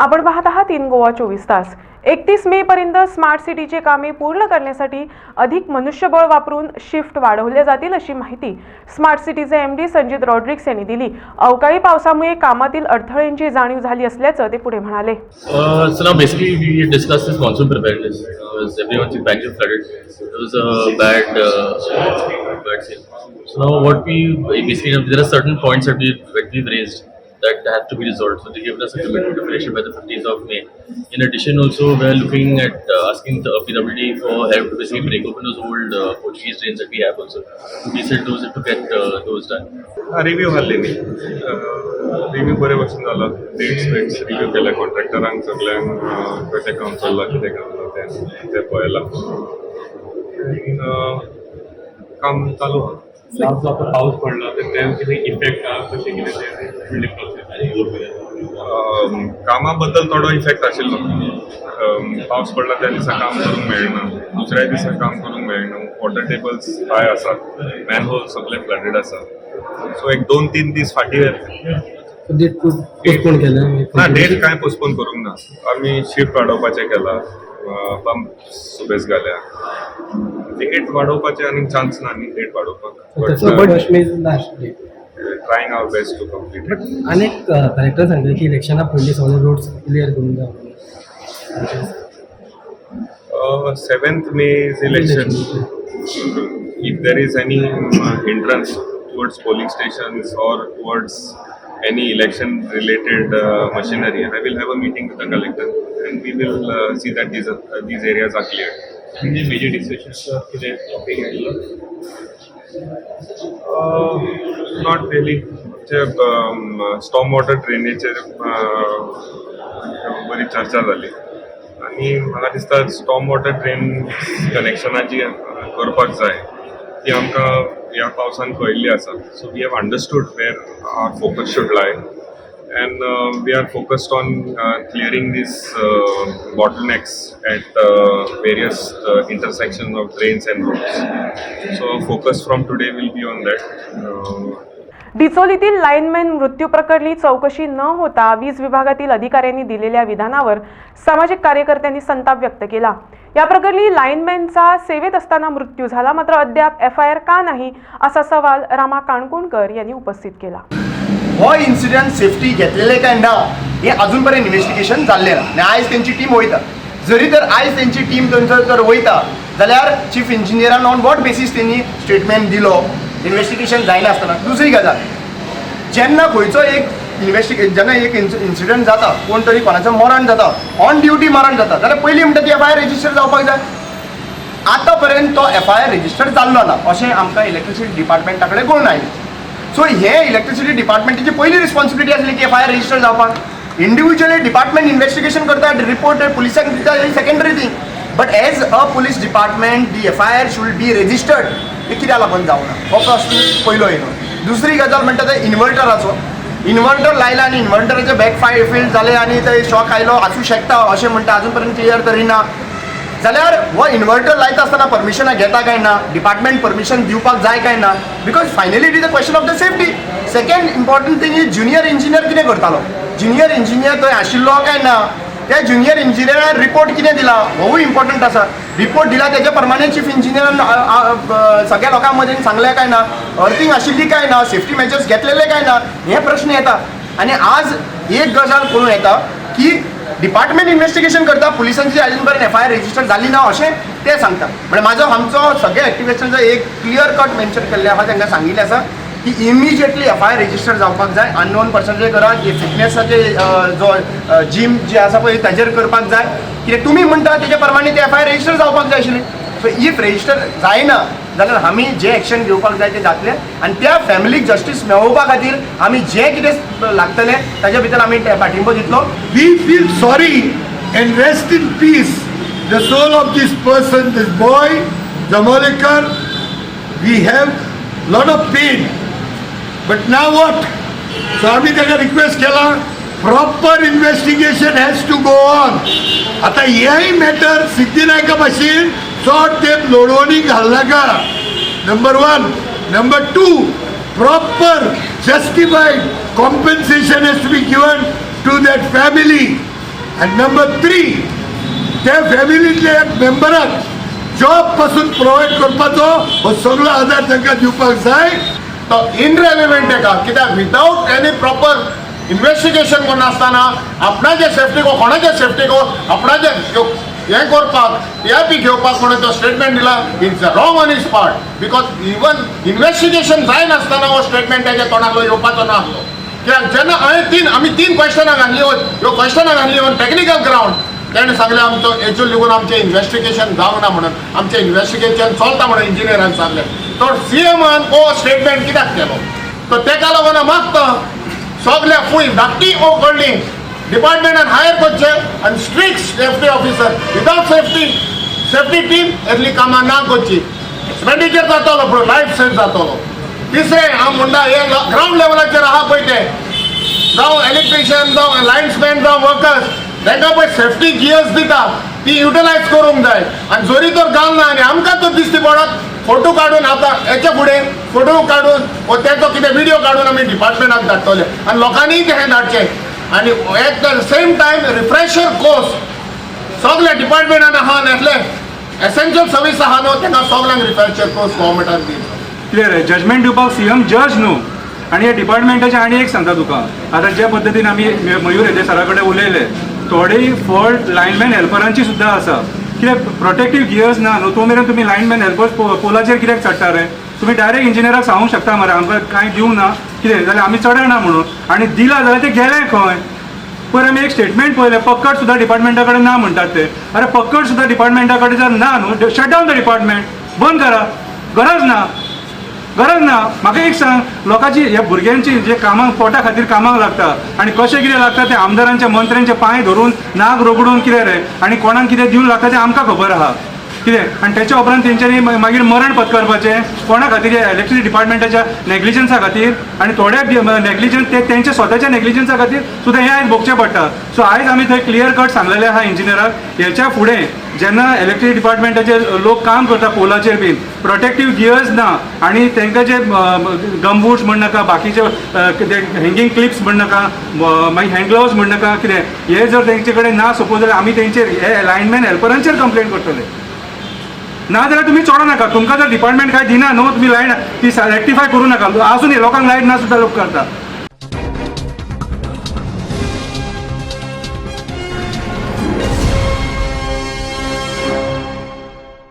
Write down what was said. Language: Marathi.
आपण पाहत आहात तीन गोवा चोवीस तास. एकतीस मे पर्यंत स्मार्ट सिटीचे कामे पूर्ण करण्यासाठी अधिक मनुष्यबळ वापरून शिफ्ट वाढवल्या जातील अशी माहिती स्मार्ट सिटीचे एम डी संजित रॉड्रिक्स यांनी दिली. अवकाळी पावसामुळे कामातील अडथळ्यांची जाणीव झाली असल्याचं ते पुढे म्हणाले. uh, that have to be resolved. So they given us a commitment to finish it by the 15th of May. In addition, also we're looking at uh, asking the PWD for help to basically break open those old uh, Portuguese drains that we have also. To reset those to get uh, those done. Review आसली न्ही रिव्ह्यू बरे भशेन जालो डेट्स बिट्स रिव्ह्यू केले कॉन्ट्रॅक्टरांक सगळ्यांक अं, कशें काम चल्लां कितें काम ना तें तें पळयलां And, अं, काम चालू आहा आज जो आता पाऊस पडला तर ते किती इफेक्ट हा कशें कितें ते बिल्डींग प्रोसेस अं, कामा बद्दल थोडो इफेक्ट आशिल्लो पावस पडला त्या दिसा काम करूंक मेळना दुसऱ्या दिसा काम करूंक मेळना वॉटर टेबल्स हाय आसात मॅनहोल सगळे फ्लडेड आसा सो एक दोन तीन दीस फाटीं केलं ना डेट काय पोस्टपोन करूंक ना. आमी शिफ्ट वाडोवपाचें केला. पंप सुबेज घाल्या डेट वाडोवपाचें आनी चान्स ना न्ही त्याचं वाडोवपाक trying our best to complete but अनेक कलेक्टर सांगले की इलेक्शना पयलीं सगळे रोड्स क्लियर करून जावं seventh May is election there is any uh, hindrance towards polling stations or towards any election related uh, machinery, I will have a meeting with the collector and we will uh, see that these, uh, these areas are cleared. म्हणजे मेजर डिस्कशन कितें टॉपिक आयिल्लो Uh, स्टॉम वॉटर ड्रेनेजचेर बरी चर्चा जाली आनी म्हाका दिसता स्टॉम वॉटर ड्रेन कनेक्शनाची करपाक जाय ती आमकां ह्या पावसान कळिल्ली आसा. So we have understood where our focus should lie and uh, we are focused on uh, clearing these uh, bottlenecks at uh, various uh, intersections of trains and roads. So focus from today will be on that. Uh, डिचोलीतील लाईनमॅन मृत्यू प्रकरणी चौकशी न होता वीज विभागातील अधिकाऱ्यांनी दिलेल्या विधानावर सामाजिक कार्यकर्त्यांनी संताप व्यक्त केला या प्रकरणी लाईनमॅनचा सेवेत असताना मृत्यू झाला मात्र अद्याप एफ आय आर का नाही असा सवाल रामा काणकोणकर यांनी उपस्थित केला हो इन्सिडेंट सेफ्टी घेतलेले काय ना हे अजून पर्यंत इन्व्हेस्टिगेशन जाल्लें ना आनी आयज तेंची टीम वयता जरी तर आयज तेंची टीम थंयसर जर वयता जाल्यार चीफ इंजिनियरान ऑन वॉट बेसीस तेणी स्टेटमेंट दिलो? इन्व्हेस्टिगेशन जायनासतना दुसरी गजाल. जेन्ना खंयचो एक इन्व्हेस्टिगे जेन्ना एक इन्सिडंट जाता कोण तरी कोणाचो मरण जाता ऑन ड्युटी मरण जाता. जाल्यार पयलीं म्हणटा ती एफ आय आर रेजिस्टर जावपाक जाय. आतां पर्यंत तो एफ आय आर रेजिस्टर जाल्लो ना. अशें आमकां इलेक्ट्रिसिटी डिपार्टमेंटा कडेन कळून आयलें सो हे इलेक्ट्रिसिटी डिपार्टमेंटाची पहिली रिस्पॉन्सिबिलिटी आसली की एफ आय आर रजिस्टर जावपाक इंडिव्हिज्युअली डिपार्टमेंट इन्व्हेस्टिगेशन करता रिपोर्ट पुलिसांक दिता ही secondary thing but as a police department the F I R should be registered हे कित्याक लागून जावना हो प्रश्न पयलो येयलो दुसरी गजाल म्हणटा ते इन्वर्टराचो इन्व्हर्टर लायला आनी इन्व्हर्टरचे बॅक फाय फील्ड झाले आनी थंय शॉक आयलो असू शकता अशें म्हणटा अजून पर्यंत क्लियर तरी ना. जाल्यार हो इन्वर्टर लायता आसतना परमिशनां घेता काय ना? डिपार्टमेंट परमिशन दिवपाक जाय काय ना? Because finally it is a question of the safety second important thing is junior engineer कितें करतालो? ज्युनियर इंजिनियर थंय आशिल्लो काय ना? त्या ज्युनियर इंजिनियरान रिपोर्ट कितें दिला? होवूय इम्पॉर्टंट आसा रिपोर्ट दिला तेज्या प्रमाणे चीफ इंजिनियरान सगळ्या लोकां मदीं सांगलें काय ना? अर्थिंग आशिल्ली काय ना? सेफ्टी मेजर्स घेतलेले काय ना? हे प्रश्न येता आनी आज एक गजाल कळून येता की डिपार्टमेंट इन्व्हेस्टिगेशन करता पुलिसांची अजून पर्यंत एफ आय आर रजिस्टर झाली ना अशें ते सांगता म्हणजे माझो आमचो सगळे एक्टिव्हिस्टांचो एक क्लियर कट मेन्शन केल्ले आसा तांकां सांगिल्लें आसा की immediately F I R register जावपाक जाय अननोन पर्सनचे करा फिटनेसाचे जो जीम जे आसा पळय ताजेर करपाक जाय कित्याक तुमी म्हणटा तेजे प्रमाणे ते एफ आय आर रजिस्टर जावपाक जाय आशिल्लें. सो इफ रजिस्टर जायना जाल्यार आमी जे एक्शन घेवपाक जाय ते जातले. आनी त्या फॅमिलीक जस्टीस मेळोवपा खातीर आमी जे कितें लागतले ताच्या भितर आमी पाठिंबो दितलो. We feel sorry and rest in peace the soul of this person this boy Jamolekar we have lot of pain but ना वॉट सो आम्ही त्याला रिक्वेस्ट केला proper investigation has to go on आता हेही मॅटर सिद्धिनायका भाशेन चोट तेप लोडवणी घालनाका number one number two proper justified compensation has to be given to that family आणि नंबर थ्री त्या फॅमिलीतल्या एक मेंबराक जॉबपासून प्रोवायड करपाचो हो सगळो आधार तांकां दिवपाक जाय. तो इनरेलिव्हंट आहे कित्याक? विदाउट एनी प्रॉपर इन्व्हेस्टिगेशन कोण नासतना आपणाचे सेफ्टीको कोणाचे सेफ्टी हें करपाक पी बी पी घेवपाक म्हणून तो स्टेटमेंट दिला. It's wrong on is part because even investigation जायनासतना हो स्टेटमेंट ताच्या तोंडाकलो येवपाचो नासलो कित्याक जेन्ना हांवें तीन आमी तीन क्वेश्चनां घातली ह्यो क्वेश्चनां घालली ऑन टॅक्निकल ग्रावंड तेणें सांगलें आमचो हेचो लेगून आमचें इन्व्हेस्टिगेशन जावंक ना म्हणून. आमचें इन्व्हेस्टिगेशन चलता म्हणून इंजिनियरान सांगलें. तो सी एमान हो स्टेटमेंट कित्याक केलो? तो तेका लागून मागता. सगल्या फूल धाकटी ओ कडली डिपार्टमेंटान हायर करचें आनी strict safety officer without safety safety team येतली कामां ना करची एक्सपेंडिचर जातलो पुरो लायफ सेंस जातलो तिसरें हांव म्हणटा हे ग्रावंड लेवलाचेर आहा पळय ते जावं इलेक्ट्रिशियन जावं लायन्समॅन जावं वर्कर्स तांकां पळय सेफ्टी गियर्स दिता ती युटिलायज करूंक जाय आनी जोरी तर घालना आनी आमकां तर दिसती पडत फोटो काडून आतां हेच्या फुडें फोटो काडून वो तेचो कितें व्हिडिओ काडून आमी डिपार्टमेंटाक धाडटले आनी लोकांनीय तें धाडचें आनी at the same time refresher course सगल्या डिपार्टमेंटान आहा आनी एसेन्शियल सर्वीस आहा न्हू तांकां सगल्यांक रिफ्रेशर कोर्स गव्हर्मेंटान दी क्लियर आहे जजमेंट दिवपाक सीएम जज न्हू आणि हे डिपार्टमेंटाचें आणि एक सांगता तुका आता ज्या पद्दतीन आमी मयूर येते सरा कडेन उलयले थोडी फॉल्ट लायनमॅन हेल्परांची सुद्दां आसा कित्याक प्रोटेक्टीव गियर्स ना न्हू तो मेरेन तुमी लायनमॅन हेल्पर्स पोलाचेर कित्याक चडटा रे तुमी डायरेक्ट इंजिनियराक सांगूंक शकता मरे आमकां कांय दिवंक ना कितें जाल्यार आमी चडना म्हणून. आनी दिला जाल्यार तें गेलें खंय. पयर आमी एक स्टेटमेंट पळयलें पक्कड सुद्दां डिपार्टमेंटा कडेन ना म्हणटात ते. अरे पक्कड सुद्दां डिपार्टमेंटा कडेन जर ना न्हू शट डावन द डिपार्टमेंट बंद करा. गरज ना. गरज ना. म्हाका एक सांग लोकांची ह्या भुरग्यांची जे कामांक पोटा खातीर कामांक लागता आनी कशें कितें लागता ते आमदारांचे मंत्र्यांचे पांय धरून नाग रोगडून कितें रे? आनी कोणाक कितें दिवंक लागता तें आमकां खबर आहा कितें? आनी तेच्या उपरांत तेंच्यांनी मागीर मरण पत्करपाचें कोणा खातीर इलेक्ट्रिसिटी डिपार्टमेंटाच्या नेग्लिजन्सा खातीर आनी थोड्या नेग्लिजन्स ते तेंच्या स्वताच्या नेग्लिजन्सा खातीर सुद्दां हें आयज भोगचें पडटा सो आयज आमी थंय क्लियर कट सांगलेलें आहा इंजिनियराक हेच्या फुडें जेन्ना इलेक्ट्रीक डिपार्टमेंटाचे लोक काम करता पोलाचेर बीन प्रोटेक्टीव गियर्स ना आनी तांकां जे गमबूट्स म्हण नाका बाकीचे हँगींग क्लिप्स म्हण नाका मागीर हँड म्हण नाका कितें? हे जर तेंचे कडेन ना सपोज जाल्यार आमी तेंचेर हे लायनमॅन हेल्परांचेर कंप्लेन करतले ना जाल्यार तुमी चोडो नाका. तुमकां जर डिपार्टमेंट कांय दिना न्हू तुमी लायट ती रेक्टिफाय करूं नाका. आसून लोकांक लायट ना सुद्दां लोक करता.